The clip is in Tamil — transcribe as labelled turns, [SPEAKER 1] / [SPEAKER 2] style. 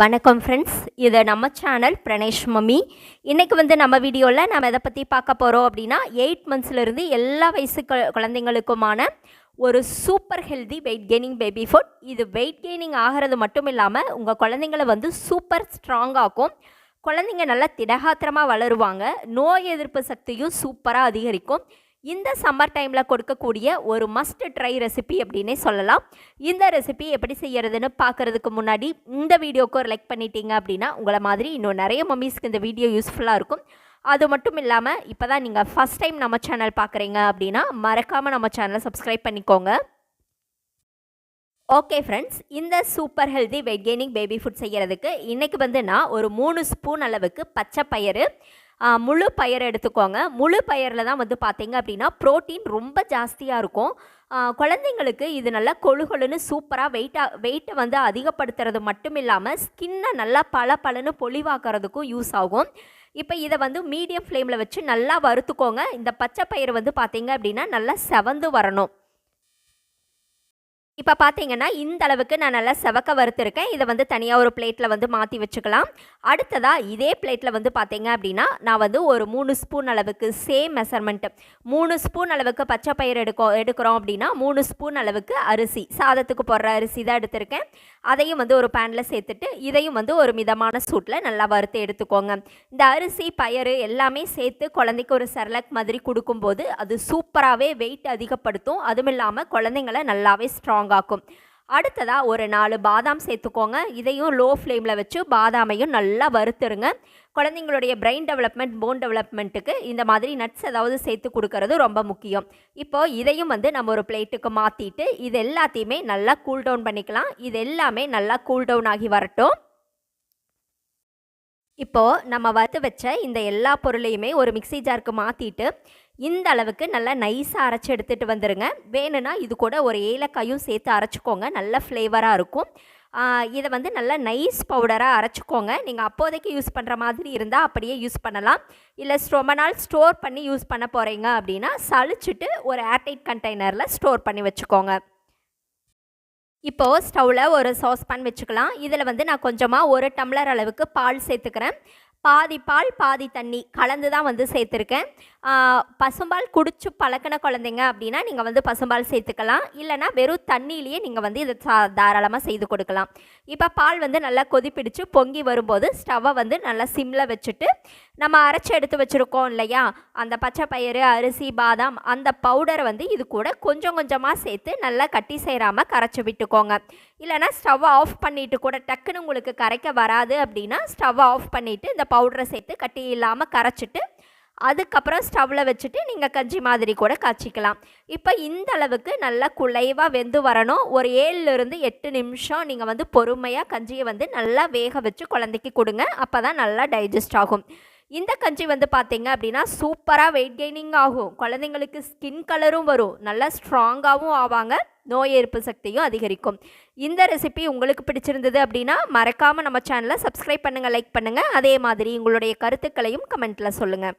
[SPEAKER 1] வணக்கம் ஃப்ரெண்ட்ஸ் இது நம்ம சேனல் பிரணேஷ் மம்மி. இன்றைக்கி வந்து நம்ம வீடியோவில் நம்ம எதை பற்றி பார்க்க போகிறோம் அப்படின்னா எயிட் மந்த்ஸ்லேருந்து எல்லா வயசு குழந்தைங்களுக்குமான ஒரு super healthy weight gaining baby food இது வெயிட் கெய்னிங் ஆகிறது மட்டும் இல்லாமல் உங்கள் குழந்தைங்கள வந்து சூப்பர் ஸ்ட்ராங்காக்கும் குழந்தைங்க நல்லா திடகாத்திரமாக வளருவாங்க. நோய் எதிர்ப்பு சக்தியும் சூப்பராக அதிகரிக்கும். இந்த சம்மர் டைமில் கொடுக்கக்கூடிய ஒரு மஸ்ட் ட்ரை ரெசிபி அப்படின்னே சொல்லலாம். இந்த ரெசிபி எப்படி செய்யறதுன்னு பார்க்கறதுக்கு முன்னாடி இந்த வீடியோக்கு ஒரு லைக் பண்ணிட்டீங்க அப்படின்னா உங்களை மாதிரி இன்னும் நிறைய மம்மிஸ்க்கு இந்த வீடியோ யூஸ்ஃபுல்லாக இருக்கும். அது மட்டும் இல்லாமல் இப்போ தான் நீங்கள் ஃபஸ்ட் டைம் நம்ம சேனல் பார்க்குறீங்க அப்படின்னா மறக்காமல் நம்ம சேனலை சப்ஸ்கிரைப் பண்ணிக்கோங்க. ஓகே ஃப்ரெண்ட்ஸ் இந்த super healthy weight gaining baby food செய்கிறதுக்கு இன்றைக்கி வந்து நான் ஒரு மூணு ஸ்பூன் அளவுக்கு பச்சை பயிறு முழு பயிர் எடுத்துக்கோங்க. முழு பயிரில் தான் வந்து பார்த்தீங்க அப்படின்னா ப்ரோட்டீன் ரொம்ப ஜாஸ்தியாக இருக்கும். குழந்தைங்களுக்கு இது நல்லா கொழு கொழுன்னு சூப்பராக வெயிட்டாக வெயிட்டை வந்து அதிகப்படுத்துறது மட்டும் இல்லாமல் ஸ்கின்னை நல்லா பல பலன்னு பொலிவாக்குறதுக்கும் யூஸ் ஆகும். இப்போ இதை வந்து மீடியம் ஃப்ளேமில் வச்சு நல்லா வறுத்துக்கோங்க. இந்த பச்சை பயிறு வந்து பார்த்தீங்க அப்படின்னா நல்லா செவந்து வரணும். இப்போ பார்த்தீங்கன்னா இந்த அளவுக்கு நான் நல்லா செவக்க வறுத்துருக்கேன். இதை வந்து தனியாக ஒரு பிளேட்டில் வந்து மாற்றி வச்சுக்கலாம். அடுத்ததாக இதே பிளேட்டில் வந்து பார்த்தீங்க அப்படின்னா நான் வந்து ஒரு மூணு ஸ்பூன் அளவுக்கு சேம் மெஷர்மெண்ட்டு மூணு ஸ்பூன் அளவுக்கு பச்சை பயிர் எடுக்கோ எடுக்கிறோம் அப்படின்னா மூணு ஸ்பூன் அளவுக்கு அரிசி சாதத்துக்கு போடுற அரிசி தான் எடுத்திருக்கேன். அதையும் வந்து ஒரு பேனில் சேர்த்துட்டு இதையும் வந்து ஒரு மிதமான சூட்டில் நல்லா வறுத்து எடுத்துக்கோங்க. இந்த அரிசி பயறு எல்லாமே சேர்த்து குழந்தைக்கு ஒரு செரலக் மாதிரி கொடுக்கும்போது அது சூப்பராகவே வெயிட் அதிகப்படுத்தும். அதுவும் இல்லாமல் குழந்தைங்கள நல்லாவே ஸ்ட்ராங் ஆக்கும் அடுத்ததாக ஒரு நாலு பாதாம் சேர்த்துக்கோங்க. இதையும் லோ ஃப்ளேமில் வச்சு பாதாமையும் நல்லா வறுத்துருங்க. குழந்தைங்களுடைய பிரெயின் டெவலப்மெண்ட் போன் டெவலப்மெண்ட்டுக்கு இந்த மாதிரி நட்ஸ் ஏதாவது சேர்த்து கொடுக்கறது ரொம்ப முக்கியம். இப்போ இதையும் வந்து நம்ம ஒரு பிளேட்டுக்கு மாற்றிட்டு இது எல்லாத்தையுமே நல்லா கூல் டவுன் பண்ணிக்கலாம். இது எல்லாமே நல்லா கூல் டவுன் ஆகி வரட்டும். இப்போது நம்ம வறுத்து வச்ச இந்த எல்லா பொருளையுமே ஒரு மிக்ஸி ஜாருக்கு மாற்றிட்டு இந்த அளவுக்கு நல்லா நைஸாக அரைச்சி எடுத்துகிட்டு வந்துடுங்க வேணும்னா இது கூட ஒரு ஏலக்காயும் சேர்த்து அரைச்சிக்கோங்க. நல்ல ஃப்ளேவராக இருக்கும். இதை வந்து நல்லா நைஸ் பவுடராக அரைச்சிக்கோங்க. நீங்கள் அப்போதைக்கு யூஸ் பண்ணுற மாதிரி இருந்தால் அப்படியே யூஸ் பண்ணலாம். இல்லை ரொம்ப நாள் ஸ்டோர் பண்ணி யூஸ் பண்ண போகிறீங்க அப்படின்னா சளிச்சிட்டு ஒரு ஏர்டைட் கண்டெய்னரில் ஸ்டோர் பண்ணி வச்சுக்கோங்க. இப்போது ஸ்டவ்வில் ஒரு சாஸ்பேன் வச்சுக்கலாம். இதில் வந்து நான் கொஞ்சமாக ஒரு டம்ளர் அளவுக்கு பால் சேர்த்துக்கிறேன். பாதி பால் பாதி தண்ணி கலந்து தான் வந்து சேர்த்துருக்கேன். பசும்பால் குடிச்சு பழக்கின குழந்தைங்க அப்படின்னா நீங்கள் வந்து பசும்பால் சேர்த்துக்கலாம். இல்லைனா வெறும் தண்ணியிலேயே நீங்கள் வந்து இதை சா தாராளமாக செய்து கொடுக்கலாம். இப்போ பால் வந்து நல்லா கொதிப்பிடிச்சு பொங்கி வரும்போது ஸ்டவ்வை வந்து நல்லா சிம்மில் வச்சுட்டு நம்ம அரைச்சி எடுத்து வச்சுருக்கோம் இல்லையா? அந்த பச்சை பயிறு அரிசி பாதாம் அந்த பவுடரை வந்து இது கூட கொஞ்சம் கொஞ்சமாக சேர்த்து நல்லா கட்டி சேராமல் கரைச்சி விட்டுக்கோங்க. இல்லைனா ஸ்டவ்வை ஆஃப் பண்ணிவிட்டு கூட டக்குன்னு உங்களுக்கு கரைக்க வராது அப்படின்னா ஸ்டவ்வை ஆஃப் பண்ணிவிட்டு இந்த பவுடரை சேர்த்து கட்டி இல்லாமல் கரைச்சிட்டு அதுக்கப்புறம் ஸ்டவ்வில் வச்சுட்டு நீங்கள் கஞ்சி மாதிரி கூட காய்ச்சிக்கலாம். இப்போ இந்த அளவுக்கு நல்லா குலைவாக வெந்து வரணும். ஒரு ஏழுலேருந்து எட்டு நிமிஷம் நீங்கள் வந்து பொறுமையாக கஞ்சியை வந்து நல்லா வேக வச்சு குழந்தைக்கு கொடுங்க. அப்போ தான் நல்லா டைஜஸ்ட் ஆகும். இந்த கஞ்சி வந்து பார்த்தீங்க அப்படின்னா சூப்பராக வெயிட் கெய்னிங் ஆகும். குழந்தைங்களுக்கு ஸ்கின் கலரும் வரும். நல்லா ஸ்ட்ராங்காகவும் ஆவாங்க. நோய் எதிர்ப்பு சக்தியும் அதிகரிக்கும். இந்த ரெசிபி உங்களுக்கு பிடிச்சிருந்தது அப்படின்னா மறக்காமல் நம்ம சேனலை சப்ஸ்கிரைப் பண்ணுங்கள் லைக் பண்ணுங்கள் அதே மாதிரி உங்களுடைய கருத்துக்களையும் கமெண்ட்டில் சொல்லுங்கள்